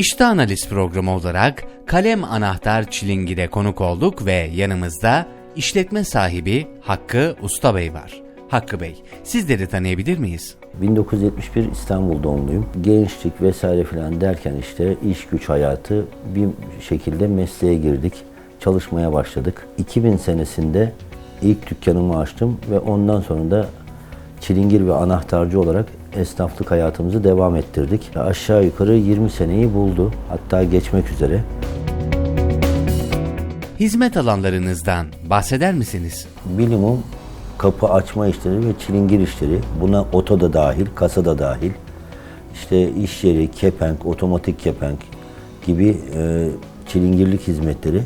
İşte Analiz programı olarak Kalem Anahtar Çilingir'e konuk olduk ve yanımızda işletme sahibi Hakkı Usta Bey var. Hakkı Bey, sizleri tanıyabilir miyiz? 1971 İstanbul doğumluyum. Gençlik vesaire filan derken işte iş güç hayatı bir şekilde mesleğe girdik. Çalışmaya başladık. 2000 senesinde ilk dükkanımı açtım ve ondan sonra da çilingir ve anahtarcı olarak esnaflık hayatımızı devam ettirdik. Aşağı yukarı 20 seneyi buldu. Hatta geçmek üzere. Hizmet alanlarınızdan bahseder misiniz? Minimum kapı açma işleri ve çilingir işleri. Buna oto da dahil, kasa da dahil. İşte iş yeri, kepenk, otomatik kepenk gibi e, çilingirlik hizmetleri.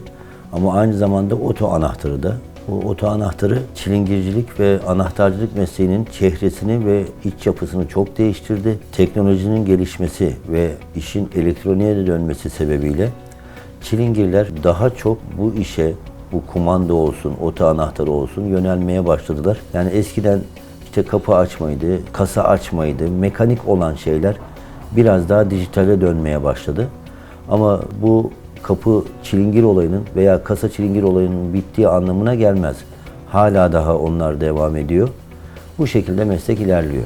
Ama aynı zamanda oto anahtarı da. Bu oto anahtarı çilingircilik ve anahtarcılık mesleğinin çehresini ve iç yapısını çok değiştirdi. Teknolojinin gelişmesi ve işin elektroniğe de dönmesi sebebiyle çilingirler daha çok bu işe, bu kumanda olsun, oto anahtarı olsun yönelmeye başladılar. Yani eskiden işte kapı açmaydı, kasa açmaydı, mekanik olan şeyler biraz daha dijitale dönmeye başladı. Ama bu kapı çilingir olayının veya kasa çilingir olayının bittiği anlamına gelmez. Hala daha onlar devam ediyor. Bu şekilde meslek ilerliyor.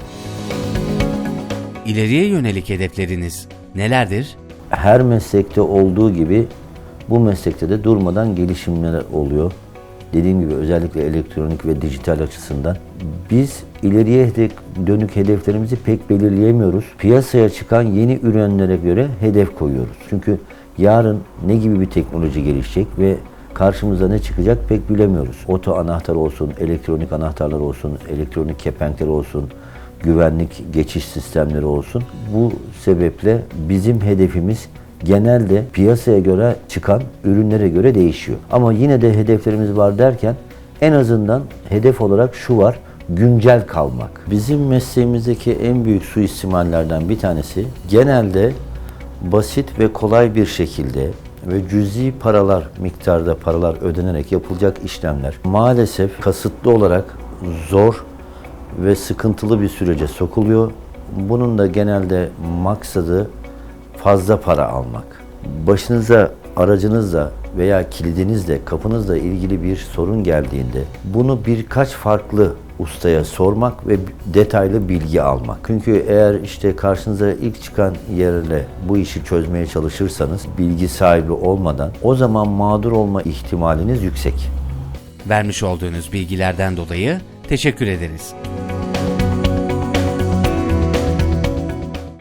İleriye yönelik hedefleriniz nelerdir? her meslekte olduğu gibi bu meslekte de durmadan gelişimler oluyor. Dediğim gibi özellikle elektronik ve dijital açısından. Biz ileriye dönük hedeflerimizi pek belirleyemiyoruz. Piyasaya çıkan yeni ürünlere göre hedef koyuyoruz. Çünkü yarın ne gibi bir teknoloji gelişecek ve karşımıza ne çıkacak pek bilemiyoruz. Oto anahtar olsun, elektronik anahtarlar olsun, elektronik kepenkler olsun, güvenlik geçiş sistemleri olsun. Bu sebeple bizim hedefimiz genelde piyasaya göre çıkan ürünlere göre değişiyor. Ama yine de hedeflerimiz var derken en azından hedef olarak şu var güncel kalmak. Bizim mesleğimizdeki en büyük suistimallerden bir tanesi genelde basit ve kolay bir şekilde ve cüzi paralar miktarda paralar ödenerek yapılacak işlemler maalesef kasıtlı olarak zor ve sıkıntılı bir sürece sokuluyor. Bunun da genelde maksadı fazla para almak. Başınıza aracınızla veya kilidinizle, kapınızla ilgili bir sorun geldiğinde bunu birkaç farklı ustaya sormak ve detaylı bilgi almak. Çünkü eğer işte karşınıza ilk çıkan yerle bu işi çözmeye çalışırsanız bilgi sahibi olmadan o zaman mağdur olma ihtimaliniz yüksek. Vermiş olduğunuz bilgilerden dolayı teşekkür ederiz.